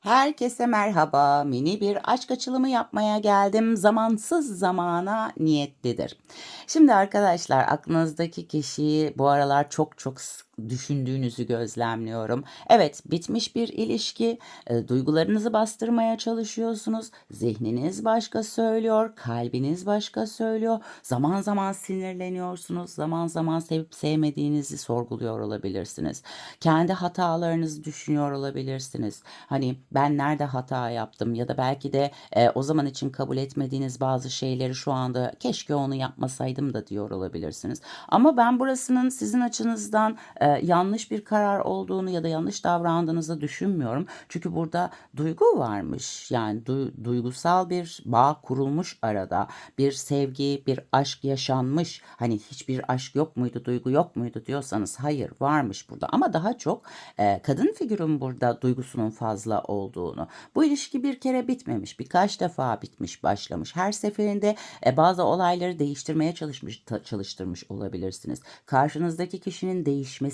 Herkese merhaba. Mini bir aşk açılımı yapmaya geldim. Zamansız zamana niyetlidir. Şimdi arkadaşlar aklınızdaki kişiyi bu aralar çok çok sık düşündüğünüzü gözlemliyorum. Evet, bitmiş bir ilişki. E, duygularınızı bastırmaya çalışıyorsunuz. Zihniniz başka söylüyor, kalbiniz başka söylüyor. Zaman zaman sinirleniyorsunuz. Zaman zaman sevip sevmediğinizi sorguluyor olabilirsiniz. Kendi hatalarınızı düşünüyor olabilirsiniz. Hani ben nerede hata yaptım ya da belki de e, o zaman için kabul etmediğiniz bazı şeyleri şu anda keşke onu yapmasaydım da diyor olabilirsiniz. Ama ben burasının sizin açınızdan e, yanlış bir karar olduğunu ya da yanlış davrandığınızı düşünmüyorum. Çünkü burada duygu varmış. Yani du- duygusal bir bağ kurulmuş arada. Bir sevgi, bir aşk yaşanmış. Hani hiçbir aşk yok muydu, duygu yok muydu diyorsanız hayır varmış burada. Ama daha çok e, kadın figürün burada duygusunun fazla olduğunu. Bu ilişki bir kere bitmemiş. Birkaç defa bitmiş, başlamış. Her seferinde e, bazı olayları değiştirmeye çalışmış, çalıştırmış olabilirsiniz. Karşınızdaki kişinin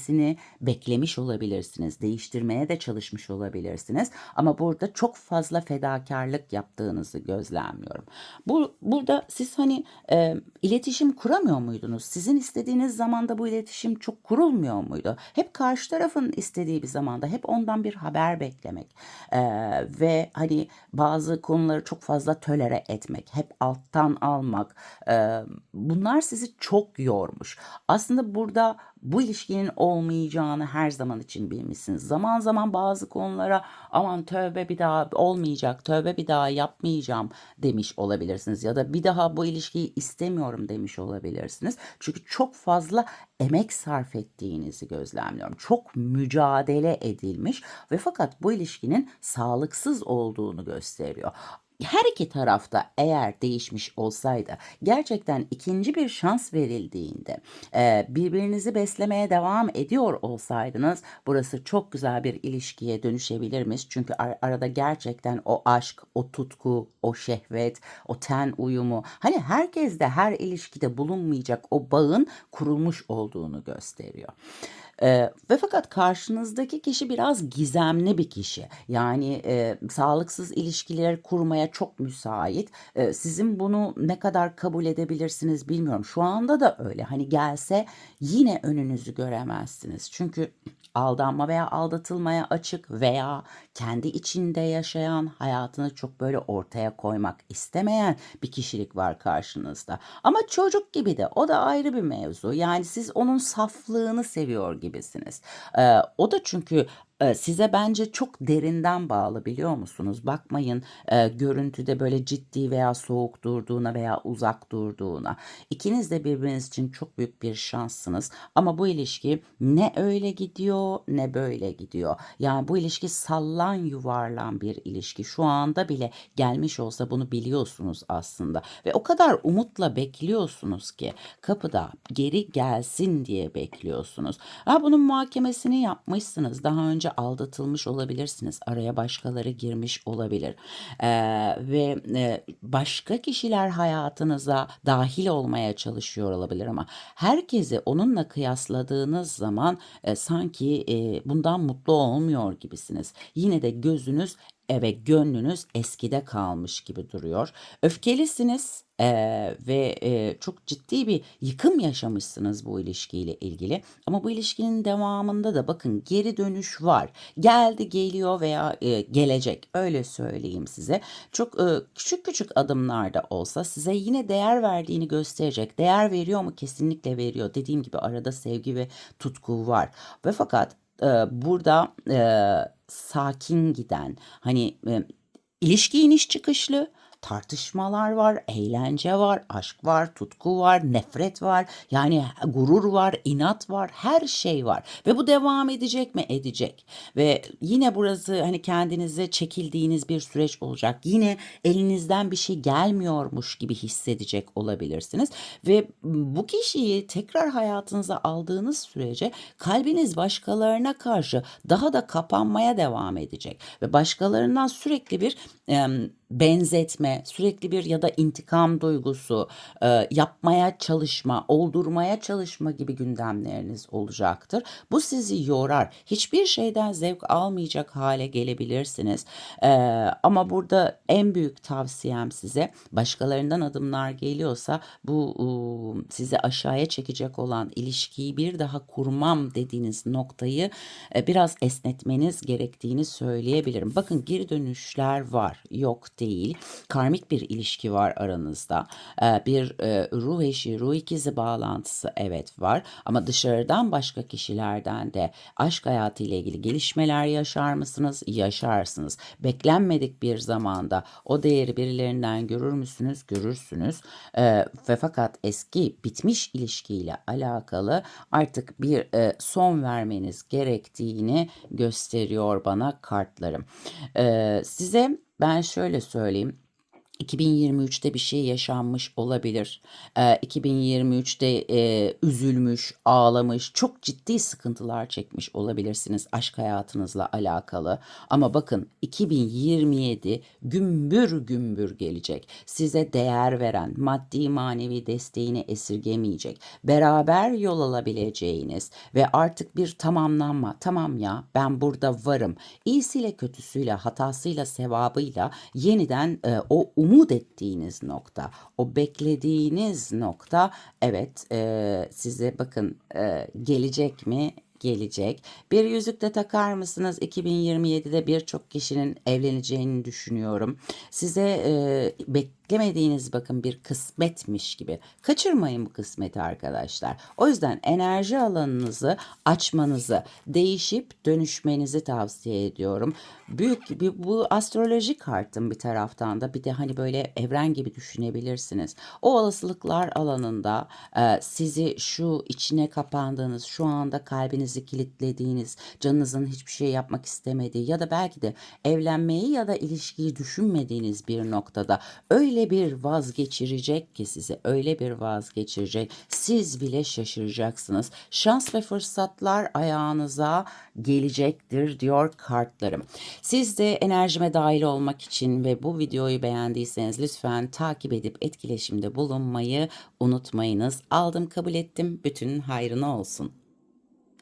değişmesini beklemiş olabilirsiniz. Değiştirmeye de çalışmış olabilirsiniz. Ama burada çok fazla fedakarlık yaptığınızı gözlemliyorum. Bu burada siz hani e, iletişim kuramıyor muydunuz? Sizin istediğiniz zamanda bu iletişim çok kurulmuyor muydu? Hep karşı tarafın istediği bir zamanda hep ondan bir haber beklemek E, ve hani bazı konuları çok fazla tölere etmek, hep alttan almak e, bunlar sizi çok yormuş. Aslında burada bu ilişkinin olmayacağını her zaman için bilmişsiniz. Zaman zaman bazı konulara aman tövbe bir daha olmayacak, tövbe bir daha yapmayacağım demiş olabilirsiniz. Ya da bir daha bu ilişkiyi istemiyorum demiş olabilirsiniz. Çünkü çok fazla emek sarf ettiğinizi gözlemliyorum. Çok mücadele edilmiş ve fakat bu ilişkinin sağlıksız olduğunu gösteriyor her iki tarafta eğer değişmiş olsaydı gerçekten ikinci bir şans verildiğinde e, birbirinizi beslemeye devam ediyor olsaydınız burası çok güzel bir ilişkiye dönüşebilirmiş. Çünkü ar- arada gerçekten o aşk, o tutku, o şehvet, o ten uyumu hani herkes de her ilişkide bulunmayacak o bağın kurulmuş olduğunu gösteriyor. Eee, ve fakat karşınızdaki kişi biraz gizemli bir kişi. Yani, eee, sağlıksız ilişkiler kurmaya çok müsait. Eee, sizin bunu ne kadar kabul edebilirsiniz bilmiyorum. Şu anda da öyle. Hani gelse yine önünüzü göremezsiniz. Çünkü aldanma veya aldatılmaya açık veya kendi içinde yaşayan, hayatını çok böyle ortaya koymak istemeyen bir kişilik var karşınızda. Ama çocuk gibi de o da ayrı bir mevzu. Yani siz onun saflığını seviyor gibisiniz. Eee, o da çünkü size bence çok derinden bağlı biliyor musunuz? Bakmayın e, görüntüde böyle ciddi veya soğuk durduğuna veya uzak durduğuna. İkiniz de birbiriniz için çok büyük bir şanssınız. Ama bu ilişki ne öyle gidiyor ne böyle gidiyor. Yani bu ilişki sallan yuvarlan bir ilişki. Şu anda bile gelmiş olsa bunu biliyorsunuz aslında. Ve o kadar umutla bekliyorsunuz ki kapıda geri gelsin diye bekliyorsunuz. Ha, bunun muhakemesini yapmışsınız. Daha önce aldatılmış olabilirsiniz. Araya başkaları girmiş olabilir. Ee, ve e, başka kişiler hayatınıza dahil olmaya çalışıyor olabilir ama herkesi onunla kıyasladığınız zaman e, sanki e, bundan mutlu olmuyor gibisiniz. Yine de gözünüz e, ve gönlünüz eskide kalmış gibi duruyor. Öfkelisiniz eee, ve eee, çok ciddi bir yıkım yaşamışsınız bu ilişkiyle ilgili. Ama bu ilişkinin devamında da bakın geri dönüş var. Geldi, geliyor veya eee, gelecek. Öyle söyleyeyim size. Çok eee, küçük küçük adımlarda olsa size yine değer verdiğini gösterecek. Değer veriyor mu? Kesinlikle veriyor. Dediğim gibi arada sevgi ve tutku var. Ve fakat eee, burada eee, sakin giden hani e, ilişki iniş çıkışlı tartışmalar var, eğlence var, aşk var, tutku var, nefret var. Yani gurur var, inat var, her şey var. Ve bu devam edecek mi? Edecek. Ve yine burası hani kendinize çekildiğiniz bir süreç olacak. Yine elinizden bir şey gelmiyormuş gibi hissedecek olabilirsiniz. Ve bu kişiyi tekrar hayatınıza aldığınız sürece kalbiniz başkalarına karşı daha da kapanmaya devam edecek. Ve başkalarından sürekli bir em, benzetme, sürekli bir ya da intikam duygusu, e, yapmaya çalışma, oldurmaya çalışma gibi gündemleriniz olacaktır. Bu sizi yorar. Hiçbir şeyden zevk almayacak hale gelebilirsiniz. E, ama burada en büyük tavsiyem size başkalarından adımlar geliyorsa bu e, sizi aşağıya çekecek olan ilişkiyi bir daha kurmam dediğiniz noktayı e, biraz esnetmeniz gerektiğini söyleyebilirim. Bakın geri dönüşler var, yok değil. Karmik bir ilişki var aranızda. E, bir e, ruh eşi, ruh ikizi bağlantısı evet var. Ama dışarıdan başka kişilerden de aşk hayatı ile ilgili gelişmeler yaşar mısınız? Yaşarsınız. Beklenmedik bir zamanda o değeri birilerinden görür müsünüz? Görürsünüz. E, ve fakat eski bitmiş ilişkiyle alakalı artık bir e, son vermeniz gerektiğini gösteriyor bana kartlarım. E, size ben şöyle söyleyeyim. 2023'te bir şey yaşanmış olabilir. Ee, 2023'te e, üzülmüş, ağlamış, çok ciddi sıkıntılar çekmiş olabilirsiniz aşk hayatınızla alakalı. Ama bakın 2027 gümbür gümbür gelecek. Size değer veren, maddi manevi desteğini esirgemeyecek, beraber yol alabileceğiniz ve artık bir tamamlanma, tamam ya ben burada varım. İyisiyle kötüsüyle, hatasıyla, sevabıyla yeniden e, o umut ettiğiniz nokta, o beklediğiniz nokta evet e, size bakın e, gelecek mi? Gelecek. Bir yüzük de takar mısınız? 2027'de birçok kişinin evleneceğini düşünüyorum. Size e, beklemediğiniz bakın bir kısmetmiş gibi. Kaçırmayın bu kısmeti arkadaşlar. O yüzden enerji alanınızı açmanızı, değişip dönüşmenizi tavsiye ediyorum. Büyük bir bu astroloji kartım bir taraftan da bir de hani böyle evren gibi düşünebilirsiniz. O olasılıklar alanında e, sizi şu içine kapandığınız, şu anda kalbinizi kilitlediğiniz, canınızın hiçbir şey yapmak istemediği ya da belki de evlenmeyi ya da ilişkiyi düşünmediğiniz bir noktada öyle bir vazgeçirecek ki sizi öyle bir vazgeçirecek siz bile şaşıracaksınız. Şans ve fırsatlar ayağınıza gelecektir diyor kartlarım. Siz de enerjime dahil olmak için ve bu videoyu beğendiyseniz lütfen takip edip etkileşimde bulunmayı unutmayınız. Aldım kabul ettim bütün hayrına olsun.